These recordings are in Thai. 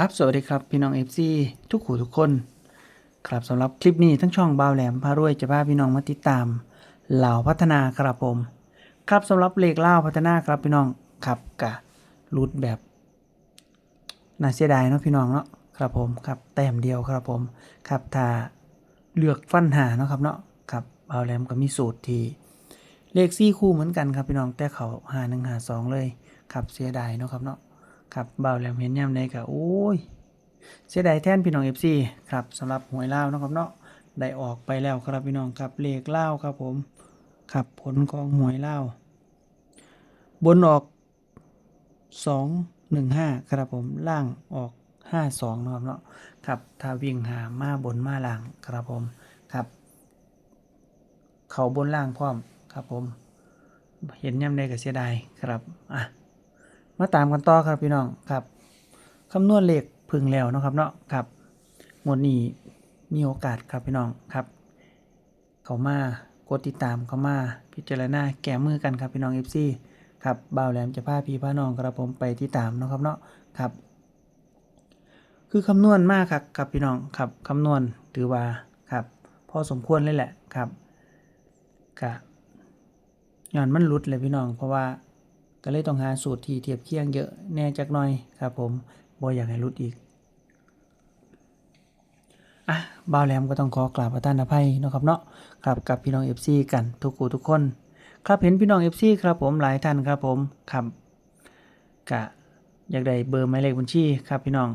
ครับสวัสดีครับพี่น้อง FC ทุกขู่ทุกคน ครับสำหรับคลิปนี้ทั้งช่องบ่าวแหลมพารวยจะพาพี่น้องมาติดตามเหล่าพัฒนาครับผม ครับสำหรับเลขเล่าพัฒนาครับพี่น้องครับกะรูดแบบน่าเสียดายเนาะพี่น้องเนาะครับผมครับแต้มเดียวครับผมครับถ้าเลือกฟันหาเนาะครับเนาะครับบ่าวแหลมก็มีสูตรที่เลขซี่คู่เหมือนกันครับพี่น้องแต่เขาหาหนึ่งหาสองเลยครับเสียดายเนาะครับเนาะ ครับเบาแหลมเห็นย่ำใดก็โอ้ย เสียดายแท่นพี่น้องเอฟซีครับสำหรับหวยเล่านะครับเนาะได้ออกไปแล้วครับพี่น้องครับเลขเล่าครับผมครับผลของหวยเล่าบนออกสองหนึ่งห้าครับผมล่างออกห้าสองนะครับเนาะครับถ้าวิ่งหามาบนมาล่างครับผมครับ เขาบนล่างพร้อมครับผม เห็นย่ำใดก็เสียดายครับอะ มาตามกันต่อครับพี่น้องครับคำนวณเลขพึ่งแล้วนะครับเนาะครับงวดนี้มีโอกาสครับพี่น้องครับ เขามากดติดตามเขามาพิจารณาแก้มือกันครับพี่น้อง FC ครับบ่าวแหลมจะพาพี่พาน้องครับผมไปติดตามนะครับเนาะครับ คือคำนวณมากครับครับพี่น้องครับคำนวณถือว่าครับพอสมควรเลยแหละครับกะย้อนมันหลุดเลยพี่น้องเพราะว่า ก็เลยต้องหาสูตรที่เทียบเคียงเยอะแน่จักหน่อยครับผมบ่อยากให้รุดอีกอะบ่าวแหลมก็ต้องขอกราบประทานอภัยเนาะครับเนาะครับกับพี่น้อง FC กันทุกคู่ทุกคน ครับเห็นพี่น้อง FC ครับผมหลายท่านครับผมครับกะอยากได้เบอร์หมายเลขบัญชีครับพี่น้อง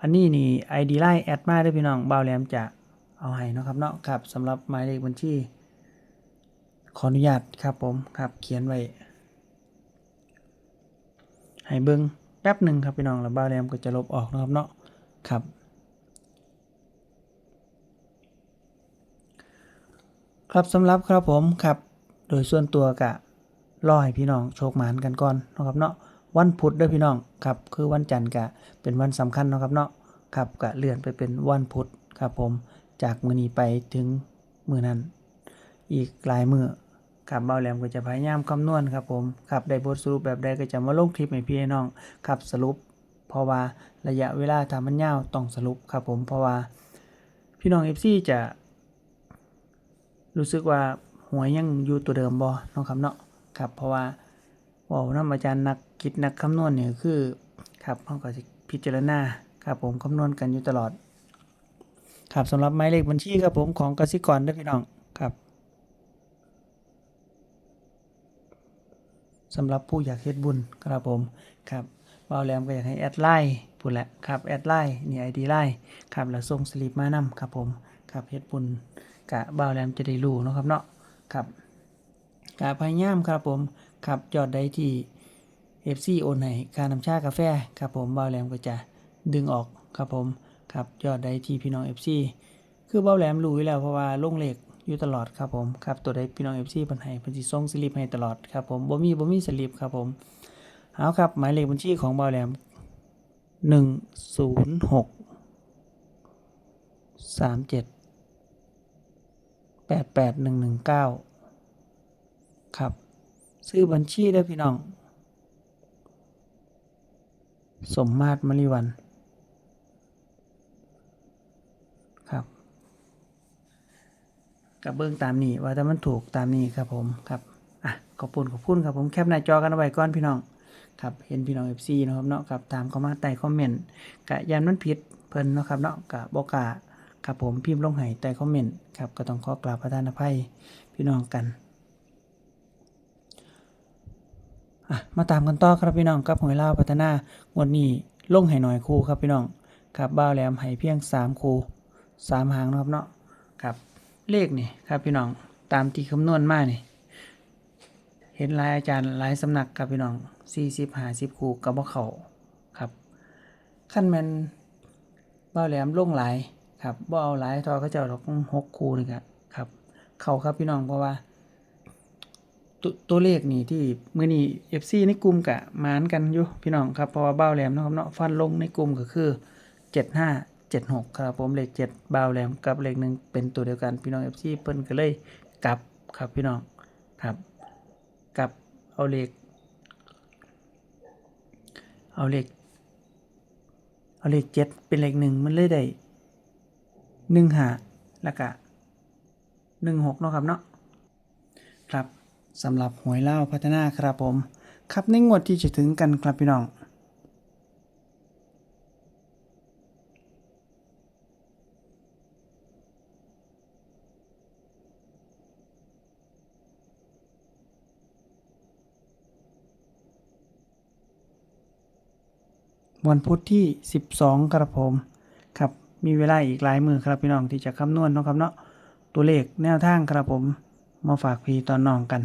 อันนี้นี่ ID Line แอดมาด้วยพี่น้องบ่าวแหลมจะเอาให้เนาะครับเนาะครับสำหรับหมายเลขบัญชีขออนุญาตครับผมครับเขียนไว้ ให้เบิ้งแป๊บหนึ่งครับพี่น้องแล้วบ้าแรมก็จะลบออกนะครับเนาะครับ ครับสำหรับครับผมครับโดยส่วนตัวกะรอให้พี่น้องโชคหมานกันก่อนนะครับเนาะวันพุธด้อพี่น้องครับคือวันจันทร์กะเป็นวันสำคัญนะครับเนาะครับกะเลื่อนไปเป็นวันพุธครับผมจากมือนี้ไปถึงมือนั้น อีกหลายมือ ครับเบาแหลมก็จะพยายามคำนวณครับผมครับได้บทสรุปแบบใดก็จะมาลงคลิปให้พี่น้องครับสรุป เพราะว่าระยะเวลาถ้ามันยาวต้องสรุปครับผมเพราะว่าพี่น้อง FC จะ รู้สึกว่าหวยยังอยู่ตัวเดิมบ่เนาะครับเนาะครับเพราะว่าว้านำอาจารย์นักคิดนักคำนวณเนี่ยคือครับเฮาก็สิพิจารณาครับผมคำนวณกันอยู่ตลอด ครับสำหรับหมายเลขบัญชีครับผมของกสิกรด้อพี่น้องครับ สำหรับผู้อยากเฮ็ดบุญครับผมครับบ่าวแหลมก็อยากให้แอดไลน์พูดแหละครับแอดไลน์นี่ ID ไลน์ครับแล้วส่งสลิปมานำครับผมครับเฮ็ดบุญกะบ่าวแหลมจะได้รู้เนาะครับเนาะครับกะพยายามครับผมครับยอดใดที่ FC โอนให้ค่าน้ำชากาแฟครับผมบ่าวแหลมก็จะดึงออกครับผมครับยอดใดที่พี่น้อง FC คือบ่าวแหลมรู้อยู่แล้วเพราะว่าลงเลข อยู่ตลอดครับผมครับตัวใดพี่น้อง FC เพิ่นให้เพิ่นสิส่งสลิปให้ตลอดครับผมบ่มีบ่มีสลิปครับผมเอาครับหมายเลขบัญชีของบ่าวแหลม106 37 88119ครับ ซื้อบัญชีได้พี่น้อง สมมาตรมริวัน ครับ กับเบิ้งตามนี้ว่าถ้ามันถูกตามนี้ครับผมครับอะขอบคุณขอบคุณครับผมแคปหน้าจอกันเอาไว้ก่อนพี่น้องครับเห็นพี่น้อง FC เนะครับเนาะครับตามเข้ามาใต้คอมเมนต์กะยันมันผิดเพิ่นนะครับเนาะกะบอกกาครับผมพิมพ์ลงให้ใต้คอมเมนต์ครับก็ต้องขอกราบประทานอภัยพี่น้องกันอะมาตามกันต่อครับพี่น้องกับหวยลาพัฒนางวดนี้ลงให้หน่อยคู่ครับพี่น้องครับบ้าแหลมให้เพียงสามคู่สามหางนะครับเนาะครับ เลขนี่ครับพี่น้องตามที่คำนวณมานี่ เห็นหลายอาจารย์หลายสำนักครับพี่น้องสี่สิบห้าสิบคู่กับบ่เขาครับขั้นแมนเบ้าแหลมลงหลายครับบ่เอาหลายทอเขาเจ้าดอกหกคู่นี่ครับครับเขาครับพี่น้องเพราะว่าตตัวเลขนี่ที่มื้อนี้ FC ในกลุ่มกะมานกันอยู่พี่น้องครับเพราะว่าเบ้าแหลมเนาะครับเนาะฟันลงในกลุ่มก็คือเจ็ดห้า เจ็ดหกครับผมเลขเจ็ดบาวแหลมกับเลขหนึ่งเป็นตัวเดียวกันพี่น้องเอฟซีเปิ้นก็เลยกลับครับพี่น้องครับกลับเอาเลขเอาเลขเอาเลขเจ็ดเป็นเลขหนึ่งมันเลยได้หนึ่งหาแล้วก็หนึ่งหกเนาะครับเนาะครับสำหรับหวยเล่าพัฒนาครับผม ครับในงวดที่จะถึงกันครับพี่น้อง วันพุธที่ 12 ครับผม ครับ มีเวลาอีกหลายมือครับพี่น้องที่จะคำนวณเนาะครับเนาะตัวเลขแนวทางครับผม มาฝากพี่ตอนน้องกัน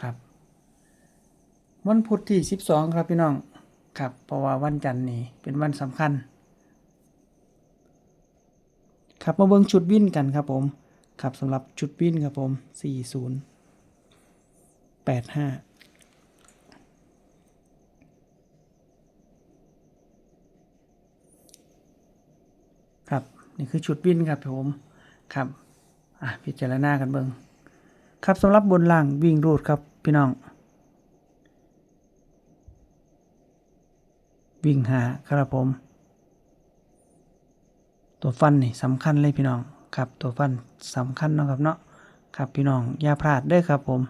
ครับ วันพุธที่ 12 ครับพี่น้องครับ เพราะว่าวันจันทร์นี้เป็นวันสำคัญ ครับมาเบิ่งชุดวิ่นกันครับผมครับสำหรับชุดวิ่นครับผม 40 85ครับ นี่คือชุดวินครับผม ครับ อะ พิจารณากันเบิ่ง ครับสำหรับบนล่างวิ่งรูดครับพี่น้อง วิ่งหาครับผม ตัวฟันนี่สำคัญเลยพี่น้องครับตัวฟันสำคัญเนาะครับเนาะครับพี่น้องอย่าพลาดเด้อครับผม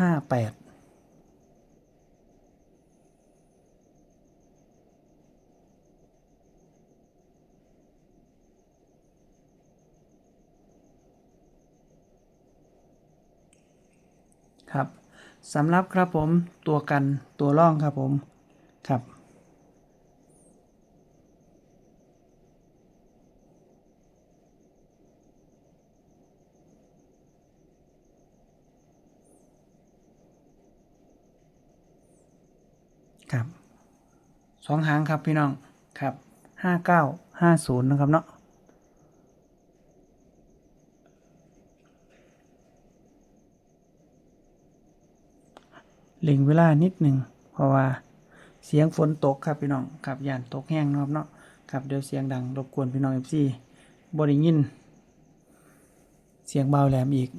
ห้าแปด ครับสำหรับครับผมตัวกันตัวร่องครับผมครับ ครับสองหางครับพี่น้องครับห้าเก้าห้าศูนย์นะครับเนาะ เล็งเวลานิดหนึ่งเพราะว่าเสียงฝนตกครับพี่น้องครับย่านตกแห้งนะครับเนาะครับเดี๋ยวเสียงดังรบกวนพี่น้องเอฟซีบริยิน เสียงเบาแหลมอีก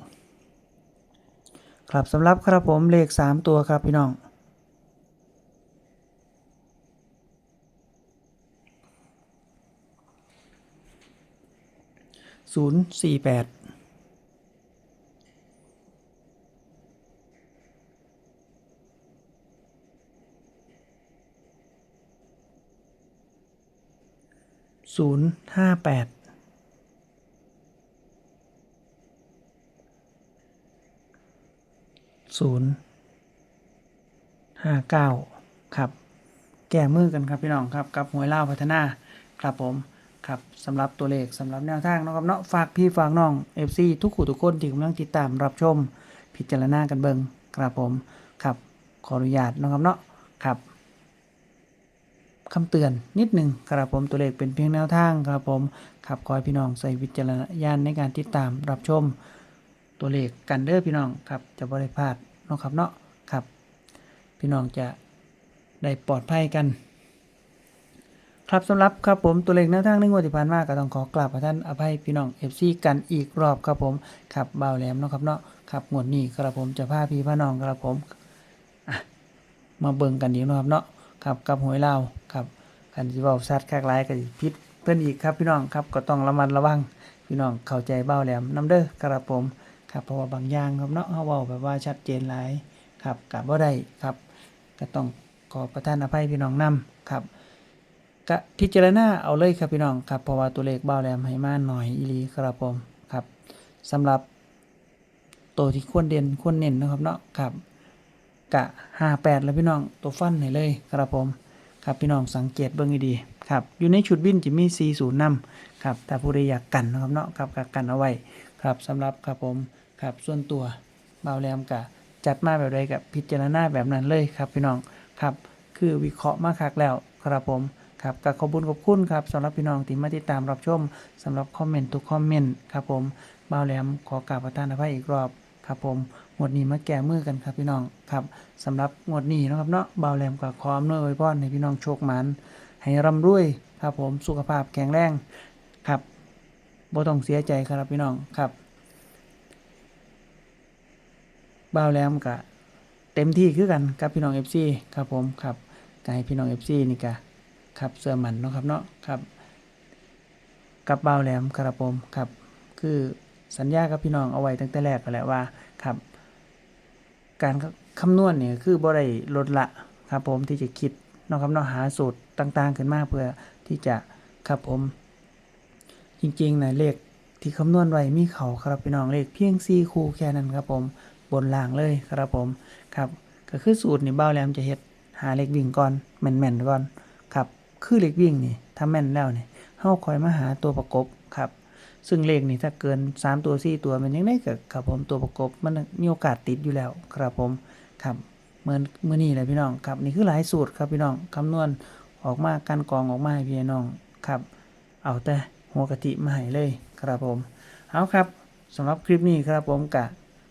ครับสำหรับครับผมเลขสามตัวครับพี่น้องศูนย์สี่แปด ศูนย์ห้าแปดศูนย์ห้าเก้าครับ แก้มือกันครับพี่น้องครับ กับหวยเล่าพัฒนาครับผมครับสำหรับตัวเลขสำหรับแนวทางนะครับเนาะฝากพี่ฝากน้อง FC ทุกขู่ทุกคนที่กำลังติดตามรับชม พิจารณากันเบิงครับผมครับขออนุญาตนะครับเนาะครับ คำเตือนนิดหนึ่งครับผมตัวเลขเป็นเพียงแนวทางครับผมครับขอให้พี่น้องใส่วิจารณญาณในการติดตามรับชมตัวเลขกันเด้อพี่น้องครับจะบริพลาดเนาะครับเนาะครับ พี่น้องจะได้ปลอดภัยกัน ครับสำหรับครับผมตัวเลขแนวทางในงวดที่ผ่านมาก็ต้องขอกราบขอท่านอภัยพี่น้อง FC กันอีกรอบครับผมครับเบาแหลมเนาะครับเนาะครับงวดนี้ครับผมจะพาพี่พาน้องครับผมมาเบิ่งกันอีนะครับเนาะ ครับกับหวยลาวครับคันสิเว้าชัดคักหลายก็สิผิดเพิ่นอีกครับพี่น้องครับก็ต้องระมัดระวังพี่น้องเข้าใจเบ่าแหลมนํเด้อครับผมครับเพราะว่าบางอย่างครับเนาะเฮาเว้าแบบว่าชัดเจนหลายครับก็บ่ได้ครับ ก็ต้องขอประทานอภัยพี่น้องนํครับก็พิจารณาเอาเลยครับพี่น้องครับเพราะว่าตัวเลขเบาแหลมให้มาหน่อยอีลีครับผมครับสำหรับตัวที่ควรเด่นควรเน้นนะครับเนาะครับ กะห้าแปดแล้วพี่น้องตัวฟันให้เลยครับผมครับพี่น้องสังเกตเบิ่งดีครับอยู่ในชุดวินจะมี4 0นำครับถ้าผู้ใดอยากกันนะครับเนาะครับก็กันเอาไว้ครับสำหรับครับผมครับส่วนตัวเบาแหลมกะจัดมาแบบใดกับพิจารณาแบบนั้นเลยครับพี่น้องครับคือวิเคราะห์มาคักแล้วครับผมครับก็ขอบุญขอบคุณครับสำหรับพี่น้องที่มาติดตามรับชมสำหรับคอมเมนต์ทุกคอมเมนต์ครับผมเบาแหลมขอกราบประทานอภัยอีกรอบ ครับผมงวดนี้มาแก้มือกันครับพี่น้องครับสำหรับงวดนี้นะครับเนาะเบาแหลมก็ขออำนวยอวยพรให้พี่น้องโชคหมันให้ร่ำรวยครับผมสุขภาพแข็งแรงครับบ่ต้องเสียใจครับพี่น้องครับเบาแหลมก็เต็มที่คือกันกับพี่น้อง FC ครับผมครับกให้พี่น้อง FC นี่ก็ครับเสื้อมันเนาะครับเนาะครับกับเบาแหลมครับผมครับคือ สัญญากับพี่น้องเอาไว้ตั้งแต่แรกก็แหละว่าครับ การคำนวณเนี่ยคือบ่ได้ลดละครับผมที่จะคิดนาะครับนาะหาสูตรต่างๆ ขึ้นมาเพื่อที่จะครับผม จริงๆนะเลขที่คำนวณไว้มีเขาครับพี่น้องเลขเพียง4คู่แค่นั้นครับผมบนล่างเลยครับผมครับก็คือสูตรนี่เบ้าแหลมจะเฮ็ดหาเลขวิ่งก่อนแม่นๆก่อนครับคือเลขวิ่งนี่ถ้าแม่นแล้วนี่เฮาคอยมาหาตัวประกบ ซึ่งเลขนี่ถ้าเกิน 3 ตัว 4 ตัวมันยังได้กับครับผมตัวประกบมันมีโอกาสติดอยู่แล้วครับผมครับเหมือนเมื้อนี้แหละพี่น้องครับนี่คือหลายสูตรครับพี่น้องคำนวณออกมากันกองออกมาให้พี่น้องครับ เอาแต่หัวกะทิมาให้เลยครับผมเอาครับสำหรับคลิปนี้ครับผมกะ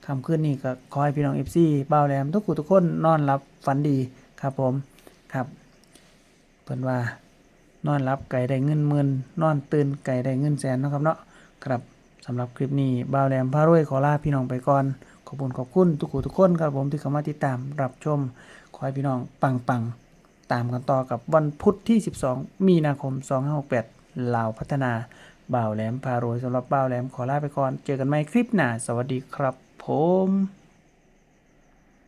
คำขึ้นนี่ก็ขอให้พี่น้อง FC บ่าแหลมทุกผู้ทุกคนนอนหลับฝันดีครับผมครับเพิ่นว่านอนรับไก่ได้เงินหมื่นนอนตื่นไก่ได้เงินแสนนะครับเนาะ ครับสำหรับคลิปนี้บ่าวแหลมพารวยขอลาพี่น้องไปก่อน ขอบคุณขอบคุณทุกคู่ทุกคนครับผมที่เข้ามาติดตามรับชม ขอให้พี่น้องปังปังตามกันต่อกับวันพุธที่ 12 มีนาคม 2568ลาวพัฒนาบ่าวแหลมพารวยสำหรับบ่าวแหลมขอลาไปก่อน เจอกันใหม่คลิปหน้า สวัสดีครับผม